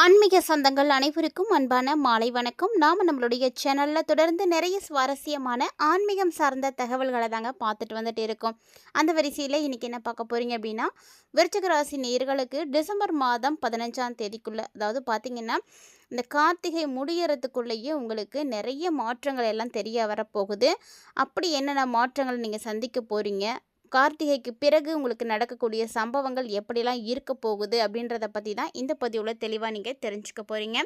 ஆன்மீக சொந்தங்கள் அனைவருக்கும் அன்பான மாலை வணக்கம். நாம் நம்மளுடைய சேனலில் தொடர்ந்து நிறைய சுவாரஸ்யமான ஆன்மீகம் சார்ந்த தகவல்களை தாங்க பார்த்துட்டு வந்துட்டு இருக்கோம். அந்த வரிசையில் இன்றைக்கி என்ன பார்க்க போகிறீங்க அப்படின்னா விருச்சகராசி ராசி டிசம்பர் மாதம் பதினஞ்சாம் தேதிக்குள்ளே அதாவது பார்த்திங்கன்னா இந்த கார்த்திகை முடியறதுக்குள்ளேயே உங்களுக்கு நிறைய மாற்றங்கள் எல்லாம் தெரிய வரப்போகுது. அப்படி என்னென்ன மாற்றங்கள் நீங்கள் சந்திக்க போகிறீங்க கார்த்திகைக்கு பிறகு உங்களுக்கு நடக்கக்கூடிய சம்பவங்கள் எப்படிலாம் இருக்க போகுது அப்படின்றத பற்றி தான் இந்த பதிவில் தெளிவாக நீங்கள் தெரிஞ்சுக்க போகிறீங்க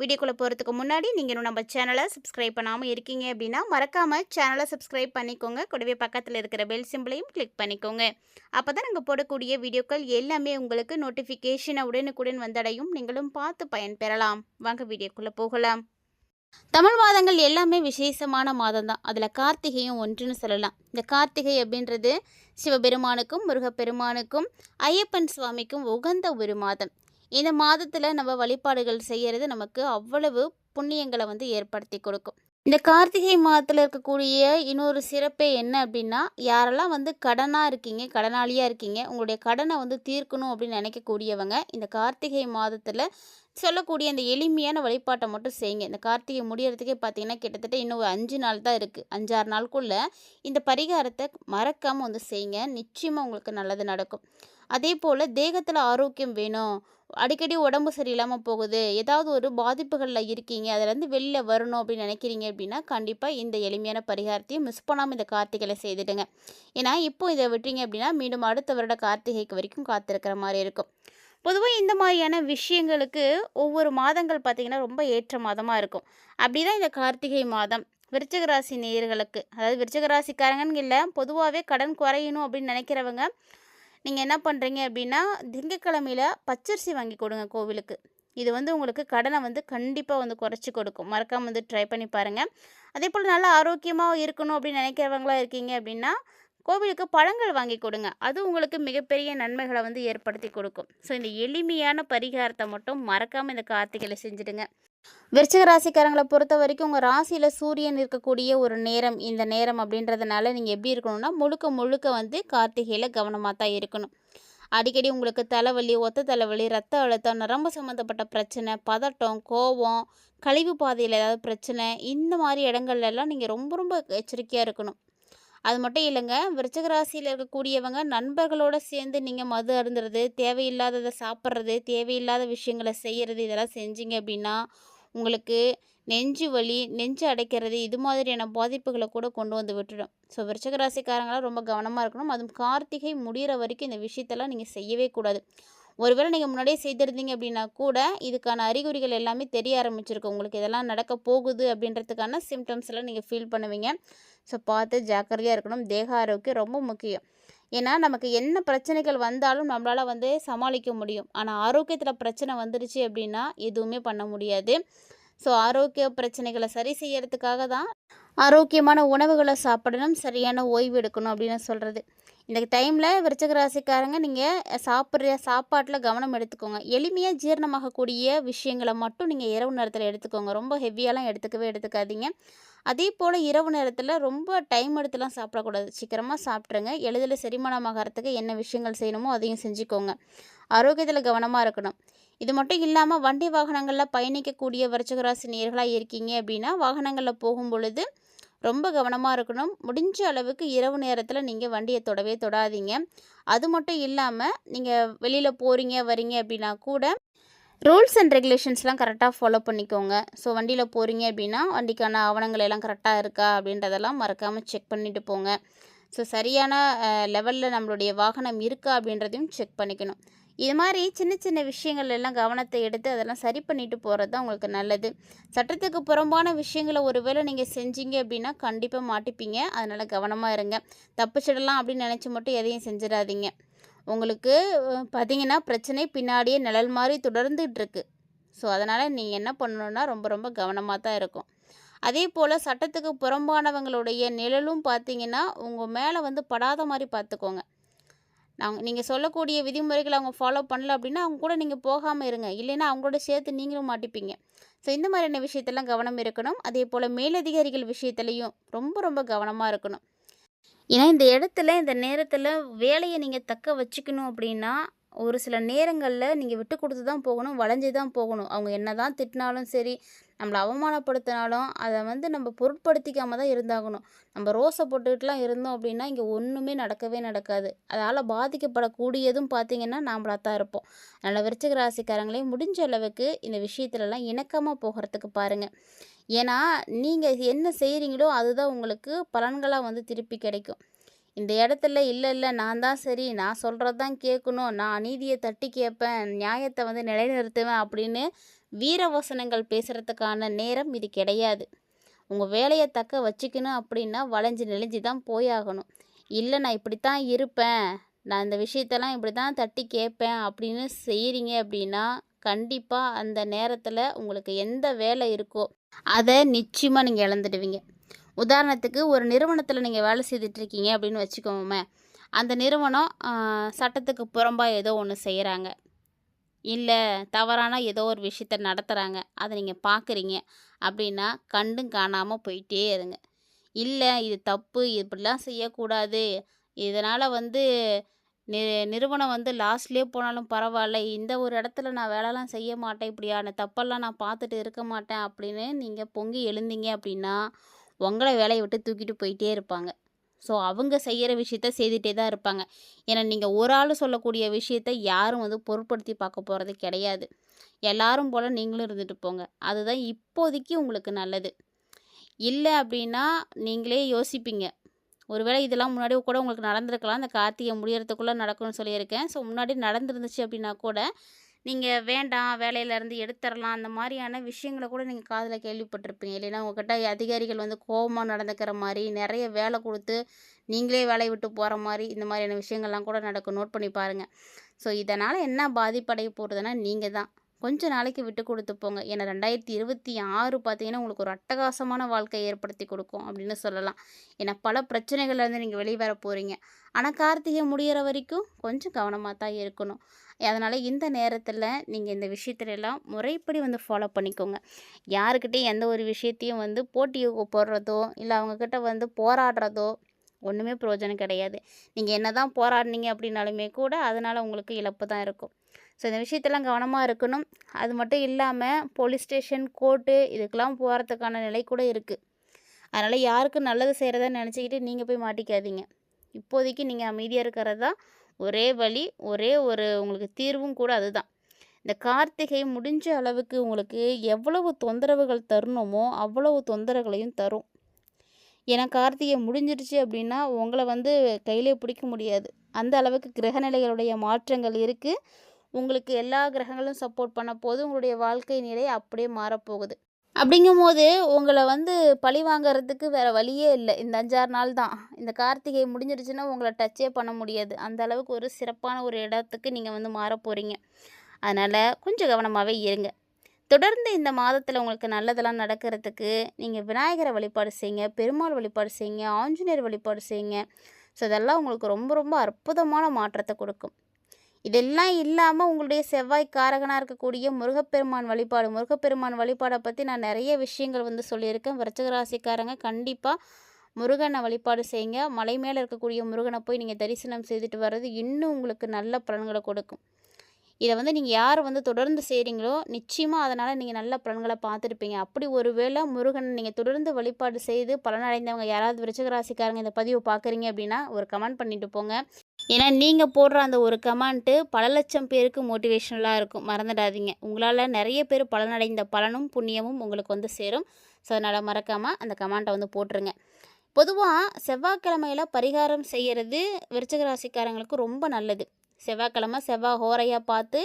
வீடியோக்குள்ளே போகிறதுக்கு முன்னாடி நீங்கள் இன்னும் நம்ம சேனலை சப்ஸ்கிரைப் பண்ணாமல் இருக்கீங்க அப்படின்னா மறக்காமல் சேனலை சப்ஸ்கிரைப் பண்ணிக்கோங்க. கூடவே பக்கத்தில் இருக்கிற பெல் சிம்பிளையும் கிளிக் பண்ணிக்கோங்க. அப்போ தான் நாங்கள் போடக்கூடிய வீடியோக்கள் எல்லாமே உங்களுக்கு நோட்டிஃபிகேஷனை உடனுக்குடன் வந்தடையும். நீங்களும் பார்த்து பயன்பெறலாம் வாங்க வீடியோக்குள்ளே போகலாம். தமிழ் மாதங்கள் எல்லாமே விசேஷமான மாதம் தான் அதில் கார்த்திகையும் ஒன்றுன்னு சொல்லலாம். இந்த கார்த்திகை அப்படின்றது சிவபெருமானுக்கும் முருகப்பெருமானுக்கும் ஐயப்பன் சுவாமிக்கும் உகந்த ஒரு மாதம். இந்த மாதத்தில் நம்ம வழிபாடுகள் செய்கிறது நமக்கு அவ்வளவு புண்ணியங்களை வந்து ஏற்படுத்தி கொடுக்கும். இந்த கார்த்திகை மாதத்தில் இருக்கக்கூடிய இன்னொரு சிறப்பே என்ன அப்படின்னா யாரெல்லாம் வந்து கடனாக இருக்கீங்க கடனாளியாக இருக்கீங்க உங்களுடைய கடனை வந்து தீர்க்கணும் அப்படின்னு நினைக்கக்கூடியவங்க இந்த கார்த்திகை மாதத்தில் சொல்லக்கூடிய அந்த எளிமையான வழிபாட்டை மட்டும் செய்யுங்க. இந்த கார்த்திகை முடியறதுக்கே பார்த்தீங்கன்னா கிட்டத்தட்ட இன்னும் ஒரு அஞ்சு நாள் தான் இருக்குது அஞ்சாறு நாளுக்குள்ளே இந்த பரிகாரத்தை மறக்காமல் வந்து செய்யுங்க. நிச்சயமாக உங்களுக்கு நல்லது நடக்கும். அதே போல் தேகத்தில் ஆரோக்கியம் வேணும். அடிக்கடி உடம்பு சரியில்லாமல் போகுது. ஏதாவது ஒரு பாதிப்புகளில் இருக்கீங்க. அதிலேருந்து வெளியில் வரணும் அப்படின்னு நினைக்கிறீங்க அப்படின்னா கண்டிப்பாக இந்த எளிமையான பரிகாரத்தையும் மிஸ் பண்ணாமல் இந்த கார்த்திகையில் செய்துடுங்க. ஏன்னா இப்போ இதை விட்டீங்க அப்படின்னா மீண்டும் அடுத்த வருட கார்த்திகைக்கு வரைக்கும் காத்திருக்கிற மாதிரி இருக்கும். பொதுவாக இந்த மாதிரியான விஷயங்களுக்கு ஒவ்வொரு மாதங்கள் பார்த்திங்கன்னா ரொம்ப ஏற்ற மாதமாக இருக்கும். அப்படி தான் இந்த கார்த்திகை மாதம். விருச்சகராசி நேயர்களுக்கு அதாவது விருச்சகராசிக்காரங்கன்னு இல்லை பொதுவாகவே கடன் குறையணும் அப்படின்னு நினைக்கிறவங்க நீங்கள் என்ன பண்ணுறீங்க அப்படின்னா திங்கக்கிழமையில் பச்சரிசி வாங்கி கொடுங்க கோவிலுக்கு. இது வந்து உங்களுக்கு கடனை வந்து கண்டிப்பாக வந்து குறைச்சி கொடுக்கும். மறக்காமல் வந்து ட்ரை பண்ணி பாருங்கள் அதே போல் நல்லா ஆரோக்கியமாக இருக்கணும் அப்படின்னு நினைக்கிறவங்களா இருக்கீங்க அப்படின்னா கோவிலுக்கு பழங்கள் வாங்கி கொடுங்க. அது உங்களுக்கு மிகப்பெரிய நன்மைகளை வந்து ஏற்படுத்தி கொடுக்கும். ஸோ இந்த எளிமையான பரிகாரத்தை மட்டும் மறக்காமல் இந்த கார்த்திகையில் செஞ்சுடுங்க. விருச்சிக ராசிக்காரங்களை பொறுத்த வரைக்கும் உங்கள் ராசியில் சூரியன் இருக்கக்கூடிய ஒரு நேரம் இந்த நேரம் அப்படின்றதுனால நீங்கள் எப்படி இருக்கணும்னா முழுக்க முழுக்க வந்து கார்த்திகையில் கவனமாக தான் இருக்கணும். அடிக்கடி உங்களுக்கு தலைவலி ஒத்த தலைவலி ரத்த அழுத்தம் நரம்பு சம்மந்தப்பட்ட பிரச்சனை பதட்டம் கோபம் கழிவு பாதையில் ஏதாவது பிரச்சனை இந்த மாதிரி இடங்கள்லாம் நீங்கள் ரொம்ப ரொம்ப எச்சரிக்கையாக இருக்கணும். அது மட்டும் இல்லைங்க விருச்சக ராசியில் இருக்கக்கூடியவங்க நண்பர்களோடு சேர்ந்து நீங்கள் மது அருந்துறது தேவையில்லாததை சாப்பிட்றது தேவையில்லாத விஷயங்களை செய்கிறது இதெல்லாம் செஞ்சீங்க அப்படின்னா உங்களுக்கு நெஞ்சு வலி நெஞ்சு அடைக்கிறது இது மாதிரியான பாதிப்புகளை கூட கொண்டு வந்து விட்டுடும். ஸோ விருச்சக ராசிக்காரங்களாம் ரொம்ப கவனமாக இருக்கணும். அதுவும் கார்த்திகை முடிகிற வரைக்கும் இந்த விஷயத்தெல்லாம் நீங்கள் செய்யவே கூடாது. ஒருவேளை நீங்கள் முன்னாடியே செய்திருந்தீங்க அப்படின்னா கூட இதுக்கான அறிகுறிகள் எல்லாமே தெரிய ஆரம்பிச்சிருக்கும். உங்களுக்கு இதெல்லாம் நடக்க போகுது அப்படின்றதுக்கான சிம்டம்ஸ் எல்லாம் நீங்கள் ஃபீல் பண்ணுவீங்க. ஸோ பார்த்து ஜாக்கிரதையாக இருக்கணும். தேக ஆரோக்கியம் ரொம்ப முக்கியம். ஏன்னா நமக்கு என்ன பிரச்சனைகள் வந்தாலும் நம்மளால் வந்து சமாளிக்க முடியும். ஆனால் ஆரோக்கியத்தில் பிரச்சனை வந்துருச்சு அப்படின்னா எதுவுமே பண்ண முடியாது. ஸோ ஆரோக்கிய பிரச்சனைகளை சரி செய்யறதுக்காக தான் ஆரோக்கியமான உணவுகளை சாப்பிடணும். சரியான ஓய்வு எடுக்கணும் அப்படின்னு சொல்கிறது இந்த டைமில் விருச்சக ராசிக்காரங்க நீங்கள் சாப்பிட்ற சாப்பாட்டில் கவனம் எடுத்துக்கோங்க. எளிமையாக ஜீரணமாகக்கூடிய விஷயங்களை மட்டும் நீங்கள் இரவு நேரத்தில் எடுத்துக்கோங்க. ரொம்ப ஹெவியாலாம் எடுத்துக்கவே எடுத்துக்காதீங்க. அதே போல் இரவு நேரத்தில் ரொம்ப டைம் எடுத்துலாம் சாப்பிடக்கூடாது. சீக்கிரமாக சாப்பிட்ருங்க. எளிதில் செரிமானமாகறதுக்கு என்ன விஷயங்கள் செய்யணுமோ அதையும் செஞ்சுக்கோங்க. ஆரோக்கியத்தில் கவனமாக இருக்கணும். இது மட்டும் இல்லாமல் வண்டி வாகனங்களில் பயணிக்கக்கூடிய விருச்சகராசி நேர்களாக இருக்கீங்க அப்படின்னா வாகனங்களில் போகும் பொழுது ரொம்ப கவனமாக இருக்கணும். முடிஞ்ச அளவுக்கு இரவு நேரத்தில் நீங்கள் வண்டியை தொடவே தொடாதீங்க. அது மட்டும் இல்லாமல் நீங்கள் வெளியில் போகிறீங்க வரீங்க அப்படின்னா கூட ரூல்ஸ் அண்ட் ரெகுலேஷன்ஸ்லாம் கரெக்டாக ஃபாலோ பண்ணிக்கோங்க. ஸோ வண்டியில் போகிறீங்க அப்படின்னா வண்டிக்கான ஆவணங்கள் எல்லாம் கரெக்டாக இருக்கா அப்படின்றதெல்லாம் மறக்காமல் செக் பண்ணிவிட்டு போங்க. ஸோ சரியான லெவலில் நம்மளுடைய வாகனம் இருக்கா அப்படின்றதையும் செக் பண்ணிக்கணும். இது மாதிரி சின்ன சின்ன விஷயங்கள் எல்லாம் கவனத்தை எடுத்து அதெல்லாம் சரி பண்ணிட்டு போகிறது தான் உங்களுக்கு நல்லது. சட்டத்துக்கு புறம்பான விஷயங்களை ஒருவேளை நீங்கள் செஞ்சீங்க அப்படின்னா கண்டிப்பாக மாட்டிப்பீங்க. அதனால் கவனமாக இருங்க. தப்பிச்சிடலாம் அப்படின்னு நினச்சி மட்டும் எதையும் செஞ்சிடாதீங்க. உங்களுக்கு பார்த்தீங்கன்னா பிரச்சனை பின்னாடியே நிழல் மாதிரி தொடர்ந்துகிட்டு இருக்கு. ஸோ அதனால் நீங்கள் என்ன பண்ணணுன்னா ரொம்ப ரொம்ப கவனமாக தான் இருக்கும். அதே போல் சட்டத்துக்கு புறம்பானவங்களுடைய நிழலும் பார்த்தீங்கன்னா உங்கள் மேலே வந்து படாத மாதிரி பார்த்துக்கோங்க நாங்கள் நீங்கள் சொல்லக்கூடிய விதிமுறைகளை அவங்க ஃபாலோ பண்ணல அப்படின்னா அவங்க கூட நீங்கள் போகாமல் இருங்க. இல்லைன்னா அவங்களோட சேர்த்து நீங்களும் மாட்டிப்பீங்க. ஸோ இந்த மாதிரியான விஷயத்தெல்லாம் கவனம் இருக்கணும். அதே போல் மேலதிகாரிகள் விஷயத்துலையும் ரொம்ப ரொம்ப கவனமாக இருக்கணும். ஏன்னா இந்த இடத்துல இந்த நேரத்தில் வேலையை நீங்கள் தக்க வச்சுக்கணும் அப்படின்னா ஒரு சில நேரங்களில் நீங்கள் விட்டு கொடுத்து தான் போகணும் வளைஞ்சு தான் போகணும். அவங்க என்ன தான் திட்டினாலும் சரி நம்மளை அவமானப்படுத்தினாலும் அதை வந்து நம்ம பொருட்படுத்திக்காமல் தான் இருந்தாகணும். நம்ம ரோஸை போட்டுக்கிட்டுலாம் இருந்தோம் அப்படின்னா இங்கே ஒன்றுமே நடக்கவே நடக்காது. அதால் பாதிக்கப்படக்கூடியதும் பார்த்திங்கன்னா நாமளாக தான் இருப்போம். அதனால் விருச்சிக ராசிக்காரங்களே முடிஞ்ச அளவுக்கு இந்த விஷயத்துலலாம் இணக்கமாக போகிறதுக்கு பாருங்கள் ஏன்னா நீங்கள் என்ன செய்கிறீங்களோ அதுதான் உங்களுக்கு பலன்களாக வந்து திருப்பி கிடைக்கும். இந்த இடத்துல இல்லை இல்லை நான் தான் சரி நான் சொல்கிறது தான் கேட்கணும் நான் அநீதியை தட்டி கேட்பேன் நியாயத்தை வந்து நிலைநிறுத்துவேன் அப்படின்னு வீரவசனங்கள் பேசுகிறதுக்கான நேரம் இது கிடையாது. உங்கள் வேலையை தக்க வச்சுக்கணும் அப்படின்னா வளைஞ்சு நெளிஞ்சு தான் போயாகணும். இல்லை நான் இப்படி தான் இருப்பேன். நான் இந்த விஷயத்தெல்லாம் இப்படி தான் தட்டி கேட்பேன் அப்படின்னு செய்கிறீங்க அப்படின்னா கண்டிப்பாக அந்த நேரத்தில் உங்களுக்கு எந்த வேலை இருக்கோ அதை நிச்சயமாக நீங்கள் இழந்துடுவீங்க. உதாரணத்துக்கு ஒரு நிறுவனத்தில் நீங்கள் வேலை செய்துட்ருக்கீங்க அப்படின்னு வச்சுக்கோமே அந்த நிறுவனம் சட்டத்துக்கு புறம்பாக ஏதோ ஒன்று செய்கிறாங்க இல்லை தவறான ஏதோ ஒரு விஷயத்த நடத்துகிறாங்க அதை நீங்கள் பார்க்குறீங்க அப்படின்னா கண்டும் காணாமல் போயிட்டே இருங்க. இல்லை இது தப்பு இப்படிலாம் செய்யக்கூடாது. இதனால் வந்து நி நிறுவனம் வந்து லாஸ்ட்லேயே போனாலும் பரவாயில்ல. இந்த ஒரு இடத்துல நான் வேலைலாம் செய்ய மாட்டேன். இப்படியான தப்பெல்லாம் நான் பார்த்துட்டு இருக்க மாட்டேன் அப்படின்னு நீங்கள் பொங்கி எழுந்தீங்க அப்படின்னா உங்களை வேலையை விட்டு தூக்கிட்டு போயிட்டே இருப்பாங்க. ஸோ அவங்க செய்கிற விஷயத்த செய்துகிட்டே தான் இருப்பாங்க. ஏன்னா நீங்கள் ஒரு ஆள் சொல்லக்கூடிய விஷயத்த யாரும் வந்து பொருட்படுத்தி பார்க்க போகிறது கிடையாது. எல்லாரும் போல் நீங்களும் இருந்துட்டு போங்க. அதுதான் இப்போதைக்கு உங்களுக்கு நல்லது. இல்லை அப்படின்னா நீங்களே யோசிப்பீங்க. ஒருவேளை இதெல்லாம் முன்னாடி கூட உங்களுக்கு நடந்திருக்கலாம். அந்த கார்த்திகை முடியறதுக்குள்ளே நடக்கும்னு சொல்லியிருக்கேன். ஸோ முன்னாடி நடந்துருந்துச்சு அப்படின்னா கூட நீங்கள் வேண்டாம் வேலையிலேருந்து எடுத்துடலாம் அந்த மாதிரியான விஷயங்களை கூட நீங்கள் காதில் கேள்விப்பட்டிருப்பீங்க. இல்லைன்னா உங்கள்கிட்ட அதிகாரிகள் வந்து கோபமாக நடந்துக்கிற மாதிரி நிறைய வேலை கொடுத்து நீங்களே வேலையை விட்டு போகிற மாதிரி இந்த மாதிரியான விஷயங்கள்லாம் கூட நடக்கும். நோட் பண்ணி பாருங்கள் ஸோ இதனால் என்ன பாதிப்படைய போகிறதுனா நீங்கள் தான். கொஞ்ச நாளைக்கு விட்டு கொடுத்து போங்க. ஏன்னா ரெண்டாயிரத்தி இருபத்தி ஆறு பார்த்தீங்கன்னா உங்களுக்கு ஒரு அட்டகாசமான வாழ்க்கையை ஏற்படுத்தி கொடுக்கும் அப்படின்னு சொல்லலாம். ஏன்னா பல பிரச்சனைகள்லேருந்து நீங்கள் வெளியே வர போகிறீங்க ஆனால் கார்த்திகை முடிகிற வரைக்கும் கொஞ்சம் கவனமாக தான் இருக்கணும். அதனால் இந்த நேரத்தில் நீங்கள் இந்த விஷயத்துலலாம் முறைப்படி வந்து ஃபாலோ பண்ணிக்கோங்க. யாருக்கிட்டேயும் எந்த ஒரு விஷயத்தையும் வந்து போட்டியை போடுறதோ இல்லை அவங்கக்கிட்ட வந்து போராடுறதோ ஒன்றுமே பிரயோஜனம் கிடையாது. நீங்கள் என்ன தான் போராடினீங்க அப்படின்னாலுமே கூட அதனால் உங்களுக்கு இழப்பு தான் இருக்கும். ஸோ இந்த விஷயத்தெல்லாம் கவனமாக இருக்கணும். அது மட்டும் இல்லாமல் போலீஸ் ஸ்டேஷன் கோர்ட்டு இதுக்கெல்லாம் போகிறதுக்கான நிலை கூட இருக்குது அதனால் யாருக்கு நல்லது செய்கிறதா நினச்சிக்கிட்டு நீங்கள் போய் மாட்டிக்காதீங்க. இப்போதைக்கு நீங்கள் அமைதியாக இருக்கிறது தான் ஒரே வழி ஒரே ஒரு உங்களுக்கு தீர்வும் கூட அதுதான். இந்த கார்த்திகை முடிஞ்ச அளவுக்கு உங்களுக்கு எவ்வளவு தொந்தரவுகள் தரணுமோ அவ்வளவு தொந்தரவுகளையும் தரும். ஏன்னா கார்த்திகை முடிஞ்சிருச்சு அப்படின்னா உங்களை வந்து கையிலே பிடிக்க முடியாது. அந்த அளவுக்கு கிரகநிலைகளுடைய மாற்றங்கள் இருக்குது உங்களுக்கு எல்லா கிரகங்களும் சப்போர்ட் பண்ண போது உங்களுடைய வாழ்க்கை நிலை அப்படியே மாறப்போகுது. அப்படிங்கும்போது உங்களை வந்து பழி வாங்கிறதுக்கு வேறு வழியே இல்லை. இந்த அஞ்சாறு நாள் தான். இந்த கார்த்திகை முடிஞ்சிருச்சுன்னா உங்களை டச்சே பண்ண முடியாது. அந்த அளவுக்கு ஒரு சிறப்பான ஒரு இடத்துக்கு நீங்கள் வந்து மாற போகிறீங்க அதனால் கொஞ்சம் கவனமாகவே இருங்க. தொடர்ந்து இந்த மாதத்தில் உங்களுக்கு நல்லதெல்லாம் நடக்கிறதுக்கு நீங்கள் விநாயகரை வழிபாடு செய்யுங்க பெருமாள் வழிபாடு செய்யுங்க ஆஞ்சநேயர் வழிபாடு செய்யுங்க ஸோ இதெல்லாம் உங்களுக்கு ரொம்ப ரொம்ப அற்புதமான மாற்றத்தை கொடுக்கும். இதெல்லாம் இல்லாமல் உங்களுடைய செவ்வாய் காரகனாக இருக்கக்கூடிய முருகப்பெருமான் வழிபாடு. முருகப்பெருமான் வழிபாடை பற்றி நான் நிறைய விஷயங்கள் வந்து சொல்லியிருக்கேன். விரச்சகராசிக்காரங்க கண்டிப்பாக முருகனை வழிபாடு செய்யுங்க. மலை மேலே இருக்கக்கூடிய முருகனை போய் நீங்கள் தரிசனம் செய்துட்டு வர்றது இன்னும் உங்களுக்கு நல்ல பலன்களை கொடுக்கும். இதை வந்து நீங்கள் யார் வந்து தொடர்ந்து செய்கிறீங்களோ நிச்சயமாக அதனால் நீங்கள் நல்ல பலன்களை பார்த்துருப்பீங்க. அப்படி ஒருவேளை முருகனை முருகன் நீங்கள் தொடர்ந்து வழிபாடு செய்து பலனடைந்தவங்க யாராவது விருச்சகராசிக்காரங்க இந்த பதிவை பார்க்குறீங்க அப்படின்னா ஒரு கமெண்ட் பண்ணிட்டு போங்க. ஏன்னா நீங்கள் போடுற அந்த ஒரு கமெண்ட்டு பல லட்சம் பேருக்கு மோட்டிவேஷனலாக இருக்கும். மறந்துடாதீங்க. உங்களால் நிறைய பேர் பலனடைந்த பலனும் புண்ணியமும் உங்களுக்கு வந்து சேரும். ஸோ அதனால் மறக்காமல் அந்த கமெண்ட்டை வந்து போட்டுருங்க. பொதுவாக செவ்வாய்க்கிழமையில் பரிகாரம் செய்கிறது விருச்சக ராசிக்காரங்களுக்கு ரொம்ப நல்லது. செவ்வாய்க்கிழமை செவ்வாய் ஹோரையாக பார்த்து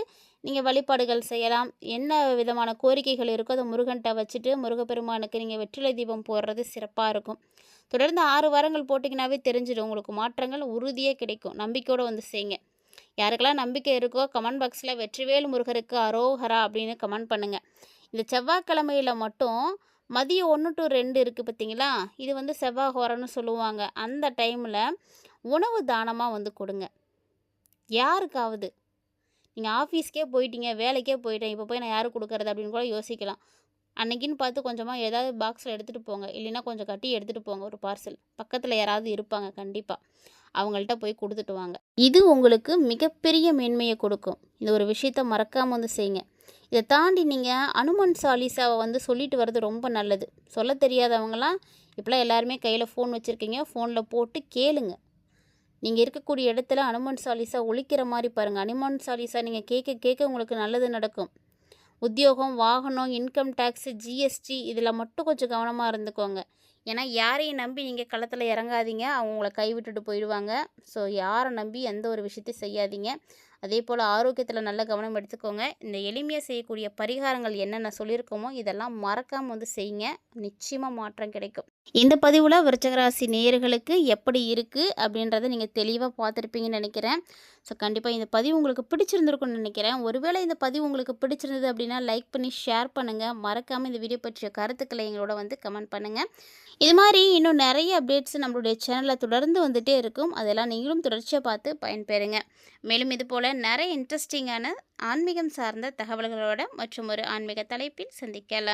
நீங்கள் வழிபாடுகள் செய்யலாம். என்ன விதமான கோரிக்கைகள் இருக்கோ அதை முருகன்கிட்ட வச்சுட்டு முருகப்பெருமானுக்கு நீங்கள் வெற்றிலை தீபம் போடுறது சிறப்பாக இருக்கும். தொடர்ந்து ஆறு வாரங்கள் போட்டிங்கனாவே தெரிஞ்சிடும். உங்களுக்கு மாற்றங்கள் உறுதியாக கிடைக்கும். நம்பிக்கையோடு வந்து செய்யுங்க யாருக்கெல்லாம் நம்பிக்கை இருக்கோ கமெண்ட் பாக்ஸில் வெற்றிவேல் முருகருக்கு அரோஹரா அப்படின்னு கமெண்ட் பண்ணுங்கள் இந்த செவ்வாய்க்கிழமையில் மட்டும் மதியம் ஒன்று டு ரெண்டு இருக்குது பார்த்தீங்களா இது வந்து செவ்வாய் ஹோரன்னு சொல்லுவாங்க. அந்த டைமில் உணவு தானமாக வந்து கொடுங்க. யாருக்காவது நீங்கள் ஆஃபீஸ்க்கே போயிட்டீங்க வேலைக்கே போயிட்டேன் இப்போ போய் நான் யாருக்கு கொடுக்குறது அப்படின்னு கூட யோசிக்கலாம். அன்னைக்குன்னு பார்த்து கொஞ்சமாக ஏதாவது பாக்ஸில் எடுத்துகிட்டு போங்க. இல்லைன்னா கொஞ்சம் கட்டி எடுத்துகிட்டு போங்க ஒரு பார்சல் பக்கத்தில் யாராவது இருப்பாங்க கண்டிப்பாக அவங்கள்ட்ட போய் கொடுத்துட்டு வாங்க. இது உங்களுக்கு மிகப்பெரிய மேன்மையை கொடுக்கும். இந்த ஒரு விஷயத்த மறக்காமல் வந்து செய்யுங்க. இதை தாண்டி நீங்கள் அனுமன் சாலிசாவை வந்து சொல்லிட்டு வர்றது ரொம்ப நல்லது. சொல்ல தெரியாதவங்களாம் இப்போலாம் எல்லாருமே கையில் ஃபோன் வச்சுருக்கீங்க ஃபோனில் போட்டு கேளுங்க. நீங்கள் இருக்கக்கூடிய இடத்துல அனுமன் சாலிசா ஒழிக்கிற மாதிரி பாருங்கள் அனுமன் சாலிசா நீங்கள் கேட்க கேட்க உங்களுக்கு நல்லது நடக்கும். உத்தியோகம் வாகனம் இன்கம் டேக்ஸு ஜிஎஸ்டி இதில் மட்டும் கொஞ்சம் கவனமாக இருந்துக்கோங்க. ஏன்னா யாரையும் நம்பி நீங்கள் களத்தில் இறங்காதீங்க. அவங்க உங்களை கைவிட்டுட்டு போயிடுவாங்க. ஸோ யாரை நம்பி எந்த ஒரு விஷயத்தையும் செய்யாதீங்க. அதே போல் ஆரோக்கியத்தில் நல்ல கவனம் எடுத்துக்கோங்க. இந்த எளிமையாக செய்யக்கூடிய பரிகாரங்கள் என்னென்ன சொல்லியிருக்கோமோ இதெல்லாம் மறக்காமல் வந்து செய்யுங்க. நிச்சயமாக மாற்றம் கிடைக்கும். இந்த பதிவில் விருச்சகராசி நேயர்களுக்கு எப்படி இருக்குது அப்படின்றத நீங்கள் தெளிவாக பார்த்துருப்பீங்கன்னு நினைக்கிறேன். ஸோ கண்டிப்பாக இந்த பதிவு உங்களுக்கு பிடிச்சிருந்துருக்குன்னு நினைக்கிறேன். ஒருவேளை இந்த பதிவு உங்களுக்கு பிடிச்சிருந்தது அப்படின்னா லைக் பண்ணி ஷேர் பண்ணுங்கள் மறக்காமல் இந்த வீடியோ பற்றிய கருத்துக்களை எங்களோட வந்து கமெண்ட் பண்ணுங்கள் இது மாதிரி இன்னும் நிறைய அப்டேட்ஸ் நம்மளுடைய சேனலில் தொடர்ந்து வந்துகிட்டே இருக்கும். அதெல்லாம் நீங்களும் தொடர்ச்சியாக பார்த்து பயன்பெறுங்க. மேலும் இது போல் நிறைய இன்ட்ரெஸ்டிங்கான ஆன்மீகம் சார்ந்த தகவல்களோட மற்றும் ஒரு ஆன்மீக தலைப்பில் சந்திக்கலாம்.